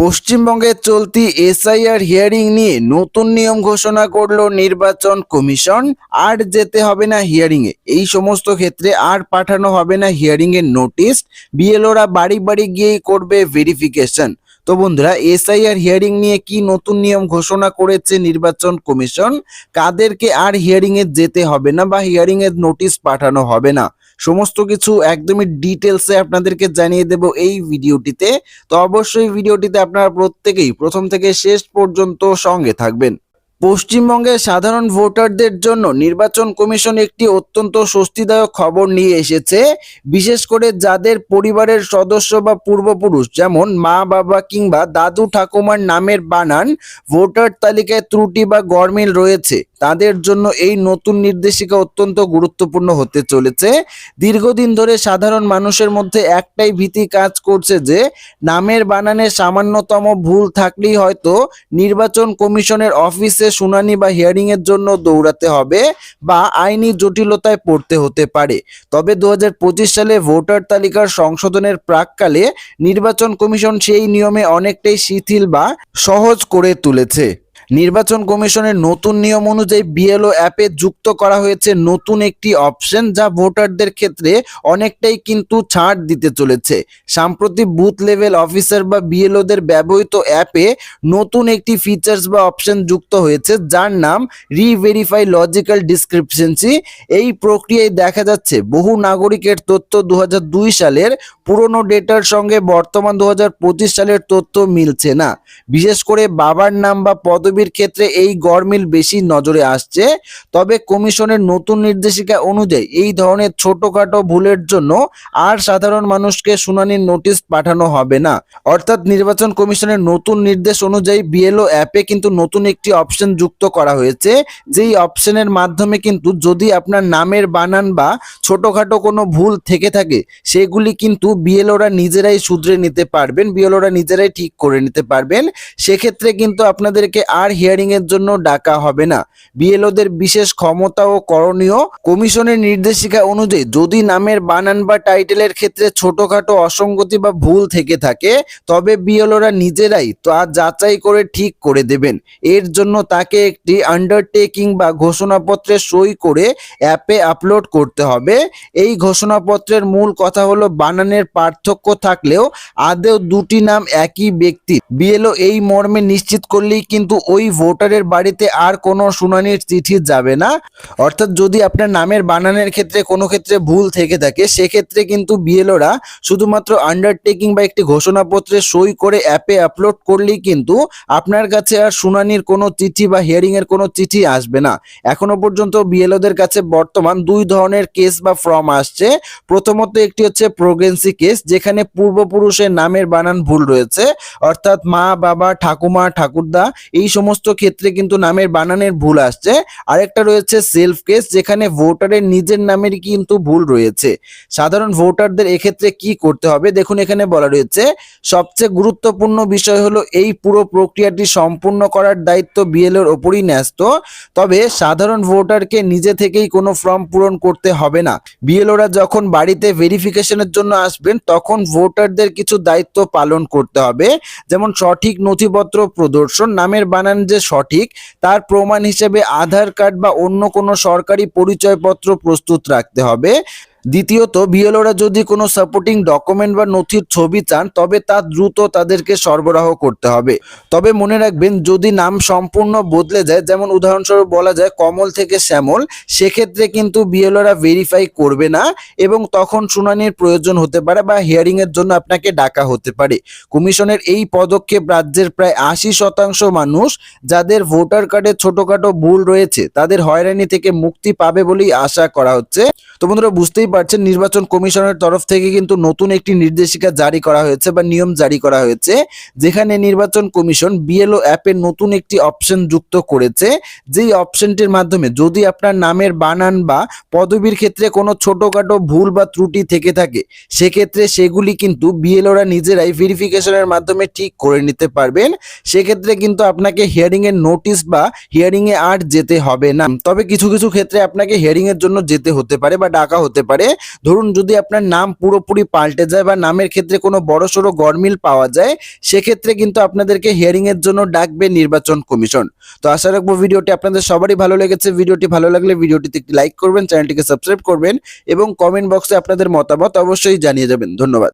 পশ্চিমবঙ্গে চলতি SIR hearing নিয়ে নতুন নিয়ম ঘোষণা করল নির্বাচন কমিশন। আর যেতে হবে না হিয়ারিং এ। এই সমস্ত ক্ষেত্রে আর পাঠানো হবে না হিয়ারিং এর নোটিশ। বিএলওরা বাড়ি বাড়ি গিয়েই করবে ভেরিফিকেশন তো বন্ধুরা, এসআইআর হিয়ারিং নিয়ে কি নতুন নিয়ম ঘোষণা করেছে নির্বাচন কমিশন? কাদেরকে আর হিয়ারিং এ যেতে হবে না বা হিয়ারিং এর নোটিশ পাঠানো হবে না? সমস্ত কিছু একদমই ডিটেলসে আপনাদেরকে জানিয়ে দেব এই ভিডিওটিতে। তো অবশ্যই ভিডিওটিতে আপনারা প্রত্যেকেই প্রথম থেকে শেষ পর্যন্ত সঙ্গে থাকবেন। পশ্চিমবঙ্গের সাধারণ ভোটারদের জন্য নির্বাচন কমিশন একটি অত্যন্ত স্বস্তিদায়ক খবর নিয়ে এসেছে, বিশেষ করে যাদের পরিবারের সদস্য বা পূর্বপুরুষ, যেমন মা বাবা কিংবা দাদু ঠাকুমার নামের বানান ভোটার তালিকায় ত্রুটি বা গরমিল রয়েছে। তাদের জন্য এই নতুন নির্দেশিকা অত্যন্ত গুরুত্বপূর্ণ হতে চলেছে। দীর্ঘদিন ধরে সাধারণ মানুষের মধ্যে একটাই ভীতি কাজ করছে যে, নামের বানানে সামান্যতম ভুল থাকলেই হয়তো নির্বাচন কমিশনের অফিসে শুনানি বা হিয়ারিং এর জন্য দৌড়াতে হবে বা আইনি জটিলতায় পড়তে হতে পারে। তবে দু হাজার পঁচিশ সালে ভোটার তালিকার সংশোধনের প্রাককালে নির্বাচন কমিশন সেই নিয়মে অনেকটাই শিথিল বা সহজ করে তুলেছে। নির্বাচন কমিশনের নতুন নিয়ম অনুযায়ী বিএলও অ্যাপে যুক্ত করা হয়েছে নতুন একটি অপশন যা ভোটারদের ক্ষেত্রে অনেকটাই কিন্তু ছাড় দিতে চলেছে। সাম্প্রতিক বুথ লেভেল অফিসার বা বিএলওদের ব্যবহৃত অ্যাপে নতুন একটি ফিচার্স বা অপশন যুক্ত হয়েছে, যার নাম রিভেরিফাই লজিক্যাল ডিসক্রিপশনসি। এই প্রক্রিয়ায় দেখা যাচ্ছে বহু নাগরিকের তথ্য দু হাজার দুই সালের পুরনো ডেটার সঙ্গে বর্তমান দু হাজার পঁচিশ সালের তথ্য মিলছে না। বিশেষ করে বাবার নাম বা পদবীর ক্ষেত্রে এই গরমিল বেশি নজরে আসছে। তবে কমিশনের নতুন নির্দেশিকা অনুযায়ী এই ধরনের ছোটখাটো ভুলের জন্য আর সাধারণ মানুষকে শুনানির নোটিশ পাঠানো হবে না। অর্থাৎ নির্বাচন কমিশনের নতুন নির্দেশ অনুযায়ী বিএলও অ্যাপে কিন্তু নতুন একটি অপশন যুক্ত করা হয়েছে। যেই অপশনের মাধ্যমে কিন্তু যদি আপনার নামের বানান বা ছোটখাটো কোনো ভুল থেকে থাকে, সেগুলি কিন্তু বিএলওরা নিজেরাই শুধরে নিতে পারবেন, বিএলওরা নিজেরাই ঠিক করে নিতে পারবেন। সেক্ষেত্রে কিন্তু আপনাদেরকে আর হিয়ারিং এর জন্য ডাকা হবে না। বিএলওদের বিশেষ ক্ষমতা ও করণীয় কমিশনের নির্দেশিকা অনুযায়ী যদি নামের বানান বা টাইটেলের ক্ষেত্রে ছোটখাটো অসঙ্গতি বা ভুল থেকে থাকে, তবে বিএলওরা নিজেরাই তা যাচাই করে ঠিক করে দেবেন। এর জন্য তাকে একটি আন্ডারটেকিং বা ঘোষণাপত্রে সই করে অ্যাপে আপলোড করতে হবে। এই ঘোষণাপত্রের মূল কথা হলো, বানানের পার্থক্য থাকলেও আদেও দুটি নাম একই ব্যক্তি। বিএলও এই মর্মে নিশ্চিত করলেই কিন্তু ওই ভোটারের বাড়িতে আর কোনো শুনানির চিঠি যাবে না। অর্থাৎ যদি আপনার নামের বানানের ক্ষেত্রে কোনো ক্ষেত্রে ভুল থেকে থাকে, সেক্ষেত্রে কিন্তু বিএলওরা শুধুমাত্র আন্ডারটেকিং বা একটি ঘোষণাপত্রে সই করে অ্যাপে আপলোড করলেই কিন্তু আপনার কাছে আর শুনানির কোনো চিঠি বা হিয়ারিং এর কোনো চিঠি আসবে না। এখনও পর্যন্ত বিএলওদের কাছে বর্তমান দুই ধরনের কেস বা ফর্ম আসছে। প্রথমত একটি হচ্ছে প্রোগ্রেন্সি কেস যেখানে পূর্বপুরুষের নামের বানান ভুল রয়েছে। অর্থাৎ মা, বাবা, ঠাকুমা, ঠাকুরদা, এই সমস্ত ক্ষেত্রে কিন্তু নামের বানানের ভুল আসছে। আরেকটা রয়েছে সেলফ কেস যেখানে ভোটারের নিজের নামের কিন্তু ভুল রয়েছে। সাধারণ ভোটারদের এক্ষেত্রে কি করতে হবে? দেখুন, এখানে বলা রয়েছে, সবচেয়ে গুরুত্বপূর্ণ বিষয় হলো এই পুরো প্রক্রিয়াটি সম্পূর্ণ করার দায়িত্ব বিএলওর ওপরই ন্যস্ত। তবে সাধারণ ভোটারকে নিজে থেকেই কোনো ফর্ম পূরণ করতে হবে না। বিএলওরা যখন বাড়িতে ভেরিফিকেশনের জন্য আসবেন, তখন ভোটারদের কিছু দায়িত্ব পালন করতে হবে। যেমন সঠিক নথিপত্র প্রদর্শন, নামের বানান যে সঠিক, তার প্রমাণ হিসেবে আধার কার্ড বা অন্য কোনো সরকারি পরিচয়পত্র প্রস্তুত রাখতে হবে। দ্বিতীয়ত, বিএলওরা যদি কোনো সাপোর্টিং ডকুমেন্ট বা নথির ছবি চান, তবে তা দ্রুত তাদেরকে সরবরাহ করতে হবে। তবে মনে রাখবেন, যদি নাম সম্পূর্ণ বদলে যায়, যেমন উদাহরণস্বরূপ বলা যায়, কমল থেকে শ্যামল, সেক্ষেত্রে কিন্তু বিএলওরা ভেরিফাই করবে না এবং তখন শুনানির প্রয়োজন হতে পারে বা হিয়ারিং এর জন্য আপনাকে ডাকা হতে পারে। কমিশনের এই পদক্ষেপ রাজ্যের প্রায় আশি শতাংশ মানুষ, যাদের ভোটার কার্ডে ছোটখাটো ভুল রয়েছে, তাদের হয়রানি থেকে মুক্তি পাবে বলেই আশা করা হচ্ছে। তো বন্ধুরা, বুঝতেই পারছেন, নির্বাচন কমিশনের তরফ থেকে কিন্তু নতুন একটি নির্দেশিকা জারি করা হয়েছে বা নিয়ম জারি করা হয়েছে, যেখানে নির্বাচন কমিশন বিএলও অ্যাপে নতুন একটি অপশন যুক্ত করেছে। যেই অপশনটির মাধ্যমে যদি আপনার নামের বানান বা পদবীর ক্ষেত্রে কোনো ছোটোখাটো ভুল বা ত্রুটি থেকে থাকে, সেক্ষেত্রে সেগুলি কিন্তু বিএলওরা নিজেরাই ভেরিফিকেশনের মাধ্যমে ঠিক করে নিতে পারবেন। সেক্ষেত্রে কিন্তু আপনাকে হিয়ারিংয়ের নোটিশ বা হিয়ারিংয়ে আর যেতে হবে না। তবে কিছু কিছু ক্ষেত্রে আপনাকে হিয়ারিংয়ের জন্য যেতে হতে পারে বা ডাকা হতে পারে। পারে। ধরুন যদি আপনার নাম পুরোপুরি পাল্টে যায় বা নামের ক্ষেত্রে কোনো বড় সড়ো গরমিল পাওয়া যায়, সেক্ষেত্রে কিন্তু আপনাদেরকে হিয়ারিং এর জন্য ডাকবে নির্বাচন কমিশন। তো আশা রাখব ভিডিওটি আপনাদের সবারই ভালো লেগেছে। ভিডিওটি ভালো লাগলে ভিডিওটিতে একটি লাইক করবেন, চ্যানেলটিকে সাবস্ক্রাইব করবেন এবং কমেন্ট বক্সে আপনাদের মতামত অবশ্যই জানিয়ে যাবেন ধন্যবাদ।